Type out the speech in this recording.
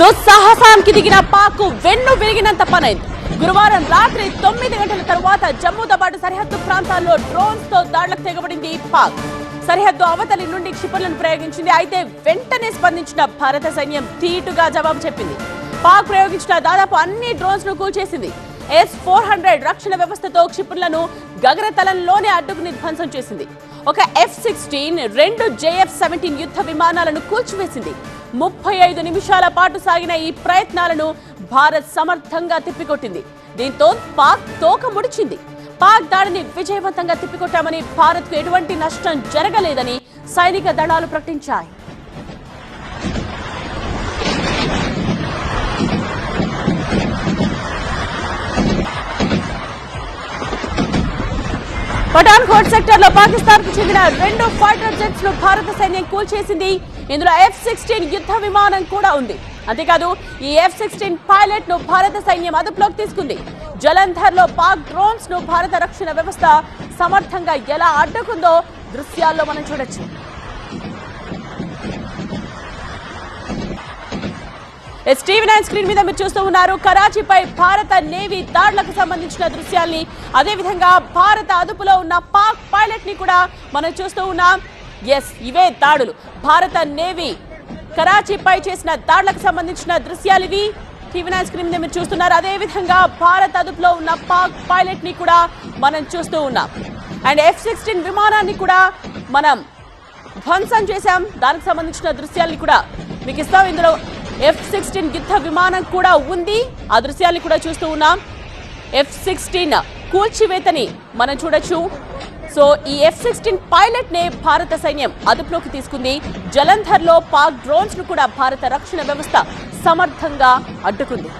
దుస్సాహసానికి దిగిన పాకు వెన్ను విరిగినంత పనైంది. గురువారం రాత్రి తొమ్మిది గంటల తరువాత జమ్ముతో పాటు సరిహద్దు ప్రాంతాల్లో డ్రోన్స్తో దాడులకు తెగబడింది పాక్. సరిహద్దు అవతలి నుండి క్షిపణులను ప్రయోగించింది. అయితే వెంటనే స్పందించిన భారత సైన్యం తీటుగా జవాబు చెప్పింది. పాక్ ప్రయోగించిన దాదాపు అన్ని డ్రోన్స్ను కూల్చేసింది. ఎస్ ఫోర్ హండ్రెడ్ రక్షణ వ్యవస్థతో క్షిపణులను గగనతలంలోనే అడ్డుకుని ధ్వంసం చేసింది. ఒక ఎఫ్ సిక్స్టీన్ రెండు జేఎఫ్ సెవెంటీన్ యుద్ధ విమానాలను కూల్చివేసింది. ముప్పై ఐదు నిమిషాల పాటు సాగిన ఈ ప్రయత్నాలను భారత్ సమర్థంగా తిప్పికొట్టింది. దీంతో పాక్ తోక ముడిచింది. పాక్ దాడిని విజయవంతంగా తిప్పికొట్టామని భారత్కు ఎటువంటి నష్టం జరగలేదని సైనిక దళాలు ప్రకటించాయి. పఠాన్కోట్ సెక్టర్లో పాకిస్తాన్కు చెందిన రెండు ఫైటర్ జెట్స్ను భారత సైన్యం కూల్చేసింది. ఇందులో ఎఫ్ సిక్స్టీన్ యుద్ధ విమానం కూడా ఉంది. అంతేకాదు ఈ ఎఫ్ సిక్స్టీన్ పైలట్ను భారత సైన్యం అదుపులోకి తీసుకుంది. జలంధర్లో పాక్ డ్రోన్స్ను భారత రక్షణ వ్యవస్థ సమర్థంగా ఎలా అడ్డుకుందో దృశ్యాల్లో మనం చూడొచ్చు. టీవీ నైన్ స్క్రీన్ మీద మీరు చూస్తూ ఉన్నారు. కరాచీపై భారత నేవీ దాడులకు సంబంధించిన దృశ్యాల్ని. అదేవిధంగా భారత అదుపులో ఉన్న పాక్ పైలట్ని కూడా మనం చూస్తూ ఉన్నాం. ఎస్ ఇవే దాడులు. భారత నేవీ కరాచీపై చేసిన దాడులకు సంబంధించిన దృశ్యాలు ఇవి. టీవీ నైన్ స్క్రీన్ మీద మీరు చూస్తున్నారు. అదేవిధంగా భారత అదుపులో ఉన్న పాక్ పైలట్ని కూడా మనం చూస్తూ ఉన్నాం. అండ్ ఎఫ్ సిక్స్టీన్ విమానాన్ని కూడా మనం ధ్వంసం చేశాం. దానికి సంబంధించిన దృశ్యాల్ని కూడా మీకు ఇస్తాం. ఇందులో ఎఫ్ సిక్స్టీన్ యుద్ధ విమానం కూడా ఉంది. ఆ దృశ్యాల్ని కూడా చూస్తూ ఉన్నాం. ఎఫ్ సిక్స్టీన్ కూల్చివేతని మనం చూడొచ్చు. సో ఈ ఎఫ్ సిక్స్టీన్ పైలట్ నే భారత సైన్యం అదుపులోకి తీసుకుంది. జలంధర్లో పాక్ డ్రోన్స్ను కూడా భారత రక్షణ వ్యవస్థ సమర్థంగా అడ్డుకుంది.